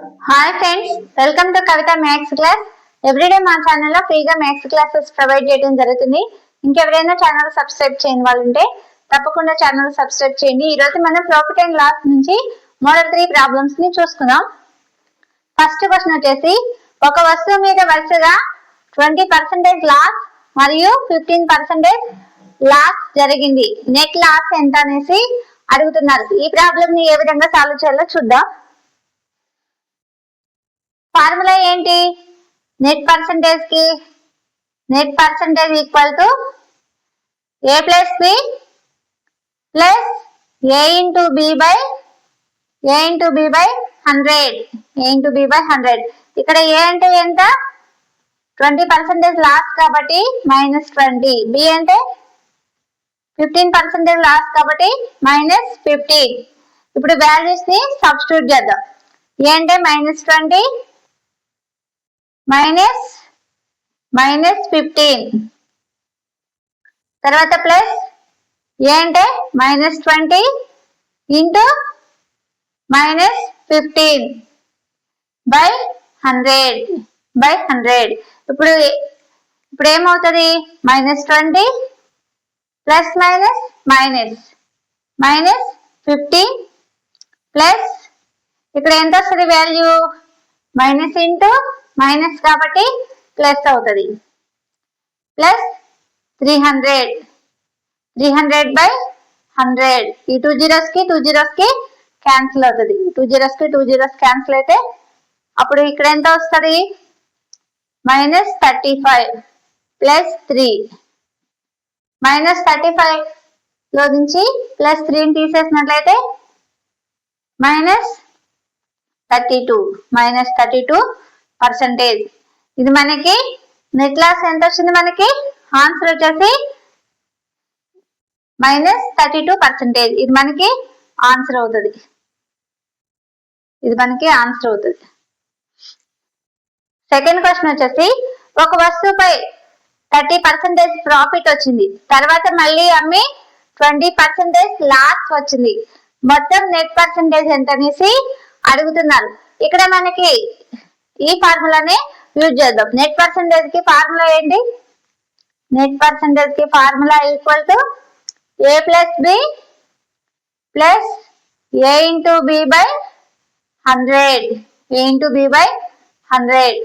Hi friends welcome to Kavitha maths class everyday మా ఛానల్లో ఫ్రీగా మ్యాథ్స్ క్లాసెస్ ప్రొవైడ్ చేయడం జరుగుతుంది. ఇంకెవరైనా ఛానల్ సబ్స్క్రైబ్ చేయని వాళ్ళు ఉంటే తప్పకుండా ఛానల్ సబ్స్క్రైబ్ చేయండి. ఈ రోజు మనం ప్రాఫిట్ అండ్ లాస్ నుంచి మోడల్ త్రీ ప్రాబ్లమ్స్ని చూసుకుందాం. ఫస్ట్ క్వశ్చన్ వచ్చేసి ఒక వస్తువు మీద వరుసగా ట్వంటీ పర్సెంటేజ్ లాస్ మరియు ఫిఫ్టీన్ పర్సెంటేజ్ లాస్ జరిగింది. నెట్ లాస్ ఎంత అనేసి అడుగుతున్నారు. ఈ ప్రాబ్లమ్ని ఏ విధంగా సాల్వ్ చేయాలో చూద్దాం. ఫార్ములా ఏంటి? Net పర్సంటేజ్కి net percentage equal to A plus B plus A into B by A into B by hundred A into B by hundred ఇక్కడ ఏ అంటే ఎంత? ట్వంటీ పర్సెంటేజ్ లాస్ కాబట్టి మైనస్ ట్వంటీ బి అంటే fifteen percentage loss కాబట్టి minus fifteen ఇప్పుడు వాల్యూస్ని substitute చేద్దాం. A అంటే minus twenty minus minus fifteen తర్వాత ప్లస్ ఏ అంటే minus twenty into minus fifteen by hundred by hundred ఇప్పుడు ఇప్పుడు ఏమవుతుంది? Minus twenty plus minus minus minus fifteen plus ఇక్కడ ఎంత వస్తుంది వాల్యూ మైనస్ ఇంటూ మైనస్ కాబట్టి ప్లస్ అవుతుంది. Plus three hundred. Three hundred by hundred. ఈ టూ జీరోస్కి టూ జీరోస్కి క్యాన్సిల్ అవుతుంది. టూ జీరోస్కి టూ జీరోస్ క్యాన్సిల్ అయితే అప్పుడు ఇక్కడ ఎంత వస్తుంది? Minus thirty five plus three. Minus thirty ఫైవ్లో నుంచి ప్లస్ త్రీని తీసేసినట్లయితే minus thirty two. Minus thirty two percentage. ఇది మనకి నెట్ లాస్ ఎంత వచ్చింది మనకి? ఆన్సర్ వచ్చేసి మైనస్ థర్టీ టూ పర్సంటేజ్ ఇది మనకి ఆన్సర్ అవుతుంది. ఇది మనకి ఆన్సర్ అవుతుంది. సెకండ్ క్వశ్చన్ వచ్చేసి ఒక వస్తువుపై థర్టీ పర్సెంటేజ్ ప్రాఫిట్ వచ్చింది. తర్వాత మళ్ళీ అమ్మి ట్వంటీ పర్సెంటేజ్ లాస్ వచ్చింది. మొత్తం నెట్ పర్సెంటేజ్ ఎంత అనేసి అడుగుతున్నారు. ఇక్కడ మనకి ఈ ఫార్ములానే యూజ్ చేద్దాం. నెట్ పర్సంటేజ్కి ఫార్ములా ఏంటి? Net పర్సంటేజ్కి formula equal to A plus B plus A into B by hundred A into B by hundred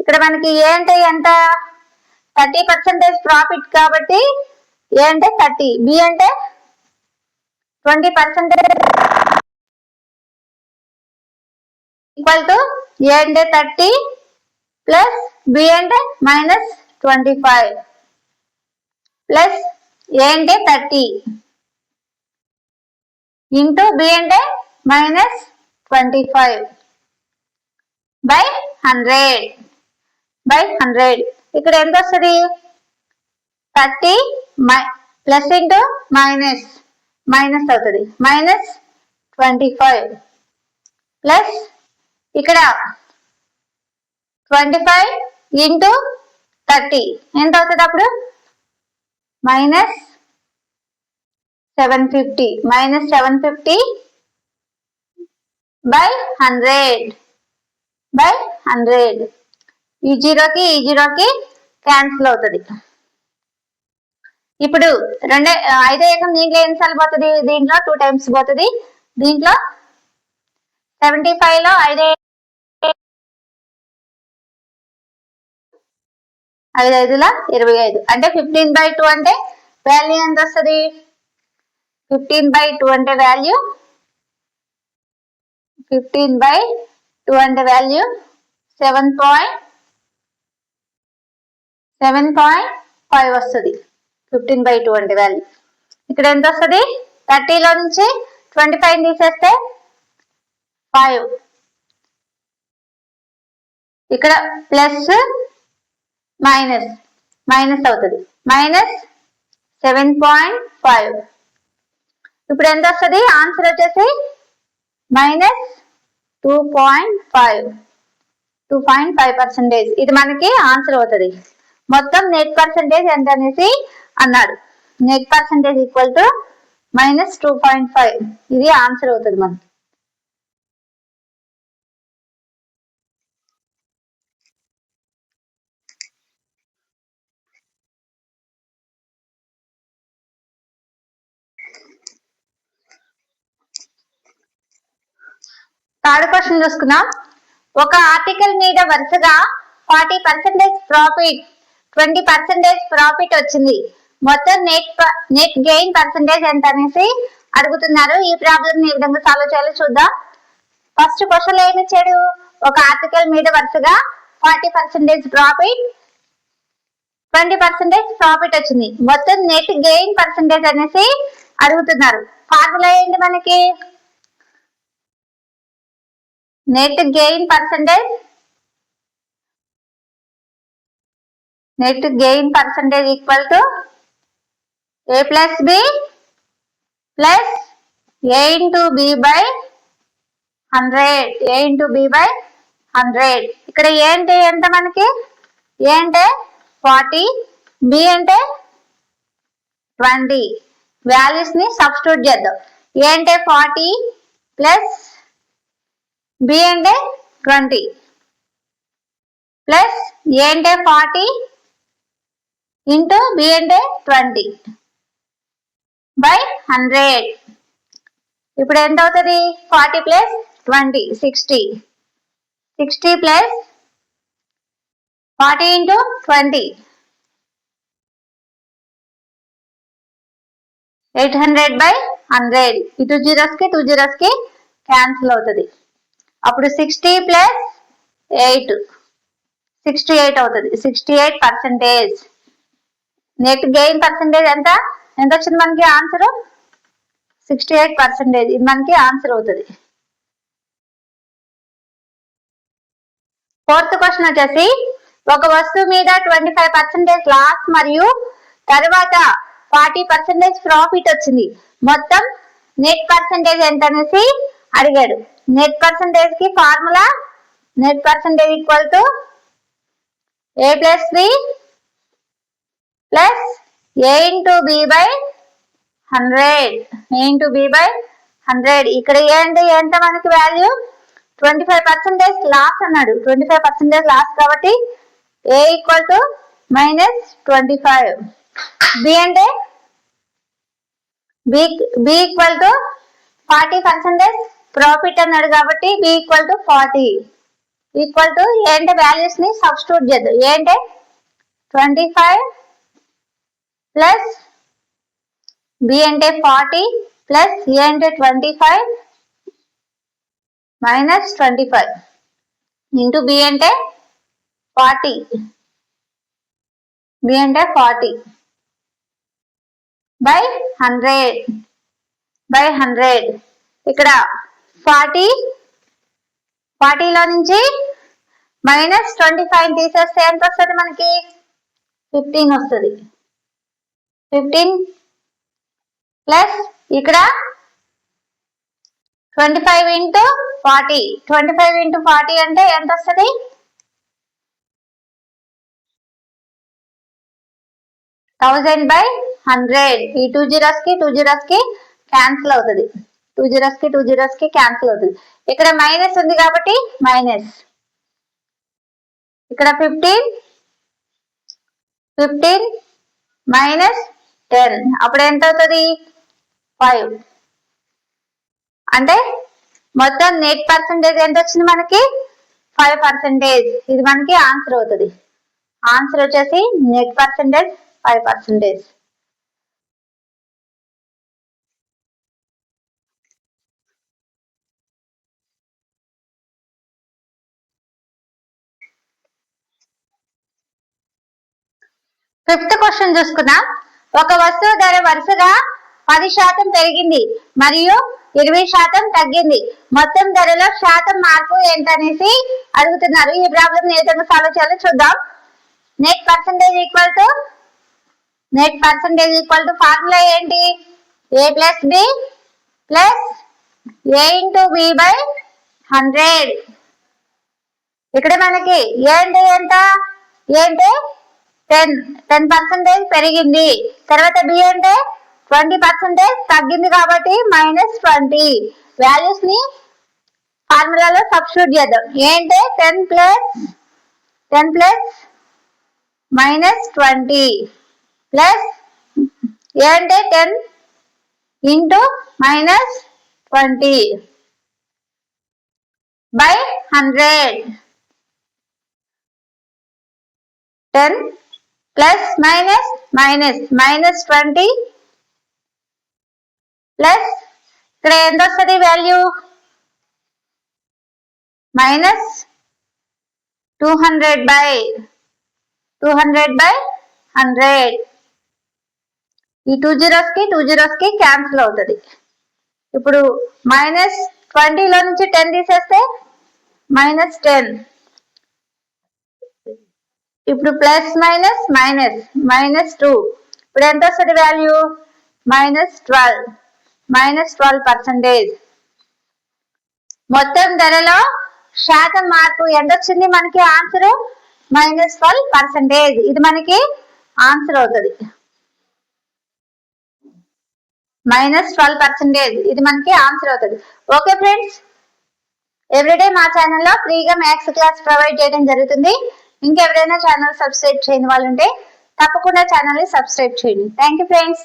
ఇక్కడ మనకి ఏ అంటే ఎంత? థర్టీ పర్సెంటేజ్ ప్రాఫిట్ కాబట్టి ఏ అంటే థర్టీ. బి అంటే twenty percentage equal to A అంటే thirty plus B అంటే minus twenty five plus A అంటే థర్టీ ఇంటూ బి అంటే minus twenty five by hundred by hundred ఇక్కడ ఎంత వస్తుంది? Thirty my plus into minus minus అవుతుంది. Minus twenty five plus ఇక్కడ twenty five into thirty ఎంత అవుతుంది అప్పుడు? Minus seven fifty minus seven fifty by hundred by hundred ఈ జీరోకి ఈ జీరోకి క్యాన్సిల్ అవుతుంది. ఇప్పుడు రెండే ఐదో ఏకం దీంట్లో ఎన్నిసార్లు పోతుంది? దీంట్లో టూ టైమ్స్ పోతుంది. దీంట్లో సెవెంటీ ఫైవ్లో ఐదో ఐదు ఐదుల ఇరవై ఐదు అంటే ఫిఫ్టీన్ బై టూ అంటే వాల్యూ ఎంత వస్తుంది ఫిఫ్టీన్ బై టూ అంటే వాల్యూ ఫిఫ్టీన్ బై టూ అంటే value seven point seven point five వస్తుంది. ఫిఫ్టీన్ బై టూ అంటే వాల్యూ ఇక్కడ ఎంత వస్తుంది థర్టీలో నుంచి ట్వంటీ ఫైవ్ తీసేస్తే ఫైవ్ ఇక్కడ ప్లస్ మైనస్ మైనస్ అవుతుంది. మైనస్ సెవెన్ పాయింట్ ఫైవ్ ఇప్పుడు ఎంత వస్తుంది? ఆన్సర్ వచ్చేసి minus two point five two point five percentage ఇది మనకి ఆన్సర్ అవుతుంది. మొత్తం నెట్ పర్సెంటేజ్ ఎంత అనేసి అన్నాడు. Net percentage equal to minus two point five ఇది ఆన్సర్ అవుతుంది మనకి. థర్డ్ క్వశ్చన్ చూసుకుందాం. ఒక ఆర్టికల్ మీద వరుసగా forty percentage profit twenty percentage profit వచ్చింది. మొత్తం నెట్ నెట్ గెయిన్ పర్సెంటేజ్ ఎంత అనేసి అడుగుతున్నారు. ఈ ప్రాబ్లం ఏ విధంగా సాల్వ్ చేయాలో చూద్దాం. ఫస్ట్ క్వశ్చన్ ఏమి ఇచ్చాడు? ఒక ఆర్టికల్ మీద వరుసగా forty percentage profit twenty percentage profit వచ్చింది. మొత్తం నెట్ గెయిన్ పర్సెంటేజ్ అనేసి అడుగుతున్నారు. ఫార్ములా ఏంటి మనకి? Net gain percentage net gain percentage equal to A plus B plus A into B by hundred A into B by hundred ఇక్కడ A అంటే ఎంత మనకి? ఏ అంటే ఫార్టీ బి అంటే ట్వంటీ వాల్యూస్ని సబ్స్టిట్యూట్ చేద్దాం. ఏ అంటే ఫార్టీ ప్లస్ బి అంటే ట్వంటీ ప్లస్ ఏ అంటే ఫార్టీ ఇంటూ బి అంటే ట్వంటీ బై హండ్రెడ్ ఇప్పుడు ఎంత అవుతుంది? Forty plus twenty sixty sixty plus forty into twenty eight hundred by hundred ఈ టూ జీరోస్కి టూ జీరోస్కి క్యాన్సిల్ అవుతుంది. అప్పుడు sixty plus eight sixty eight అవుతుంది. Sixty eight percentage net gain percentage ఎంత? ఎంత వచ్చింది మనకి ఆన్సర్ సిక్స్టీ ఎయిట్ పర్సెంటేజ్ ఇది మనకి ఆన్సర్ అవుతుంది. ఫోర్త్ క్వశ్చన్ వచ్చేసి ఒక వస్తువు మీద ట్వంటీ ఫైవ్ పర్సెంటేజ్ లాస్ మరియు తర్వాత ఫార్టీ పర్సెంటేజ్ ప్రాఫిట్ వచ్చింది. మొత్తం నెట్ పర్సెంటేజ్ ఎంత అనేసి అడిగాడు. Net పర్సెంటేజ్కి formula net percentage equal to A plus B plus A into B by hundred A into B by hundred ఇక్కడ ఏంటి ఎంత మనకి value twenty five percentage loss అన్నాడు. ట్వంటీ ఫైవ్ పర్సెంటేజ్ లాస్ కాబట్టి A equal to minus twenty five B అంటే B B equal to forty percentage profit అన్నాడు కాబట్టి B equal to forty equal to ఏంటి వాల్యూస్ని సబ్స్టిట్యూట్ చేద్దాం. ఏంటే ట్వంటీ ఫైవ్ ప్లస్ బి అంటే ఫార్టీ ప్లస్ ఏ అంటే twenty five minus twenty five into B అంటే ఫార్టీ బి అంటే forty by hundred by hundred ఇక్కడ ఫార్టీ ఫార్టీలో నుంచి మైనస్ ట్వంటీ ఫైవ్ తీసేస్తే ఎంత వస్తుంది మనకి? ఫిఫ్టీన్ వస్తుంది. ఫిఫ్టీన్ ప్లస్ ఇక్కడ twenty five into forty. Twenty five into forty అంటే ఎంత వస్తుంది? Thousand by hundred. ఈ టూ జీరోస్కి టూ జీరోస్కి క్యాన్సిల్ అవుతుంది. టూ జీరోస్కి టూ జీరోస్కి క్యాన్సిల్ అవుతుంది. ఇక్కడ మైనస్ ఉంది కాబట్టి మైనస్ ఇక్కడ ఫిఫ్టీన్ ఫిఫ్టీన్ మైనస్ టెన్ అప్పుడు ఎంత అవుతుంది? ఫైవ్ అంటే మొత్తం నెట్ పర్సంటేజ్ ఎంత వచ్చింది మనకి? ఫైవ్ పర్సెంటేజ్ ఇది మనకి ఆన్సర్ అవుతుంది. ఆన్సర్ వచ్చేసి net percentage five percentage fifth question చూసుకుందాం. ఒక వస్తువు ధర వరుసగా పది శాతం పెరిగింది మరియు ఇరవై శాతం తగ్గింది. మొత్తం ధరలో శాతం మార్పు ఏంటనేసి అడుగుతున్నారు. ఈ ప్రాబ్లం ఏ విధంగా సాల్వ్ చేయాలో చూద్దాం. Net percentage equal to net percentage equal to formula ఏంటి? A plus B plus A into B by hundred ఇక్కడ మనకి ఏంటి ఎంత? ఏంటి టెన్ టెన్ పర్సెంటేజ్ పెరిగింది. తర్వాత బి అంటే ట్వంటీ పర్సెంటేజ్ తగ్గింది కాబట్టి మైనస్ ట్వంటీ. వాల్యూస్ని ఫార్ములాలో సబ్స్టిట్యూట్ చేద్దాం. ఏంటంటే ten plus ten plus minus twenty. Plus ఏంటంటే ten into minus twenty by hundred. Ten plus minus minus minus twenty plus ఇక్కడ ఎంత వస్తుంది value? Minus two hundred by two hundred by hundred. ఈ two జీరోస్కి two జీరోస్కి cancel అవుతుంది. ఇప్పుడు minus ట్వంటీలో నుంచి టెన్ తీసేస్తే మైనస్ టెన్. ఇప్పుడు plus minus minus minus two ఇప్పుడు ఎంత వస్తుంది value minus twelve minus twelve percentage మొత్తం ధరలో శాతం మార్పు ఎంత వచ్చింది మనకి ఆన్సర్ మైనస్ ట్వెల్వ్ పర్సెంటేజ్ ఇది మనకి ఆన్సర్ అవుతుంది. మైనస్ ట్వెల్వ్ పర్సెంటేజ్ ఇది మనకి ఆన్సర్ అవుతుంది. ఓకే ఫ్రెండ్స్ ఎవ్రీడే మా ఛానల్లో ఫ్రీగా మ్యాథ్స్ క్లాస్ ప్రొవైడ్ చేయడం జరుగుతుంది. ఇంకెవరైనా ఛానల్ సబ్స్క్రైబ్ చేయని వాళ్ళు ఉంటే తప్పకుండా ఛానల్ని సబ్స్క్రైబ్ చేయండి. Thank you friends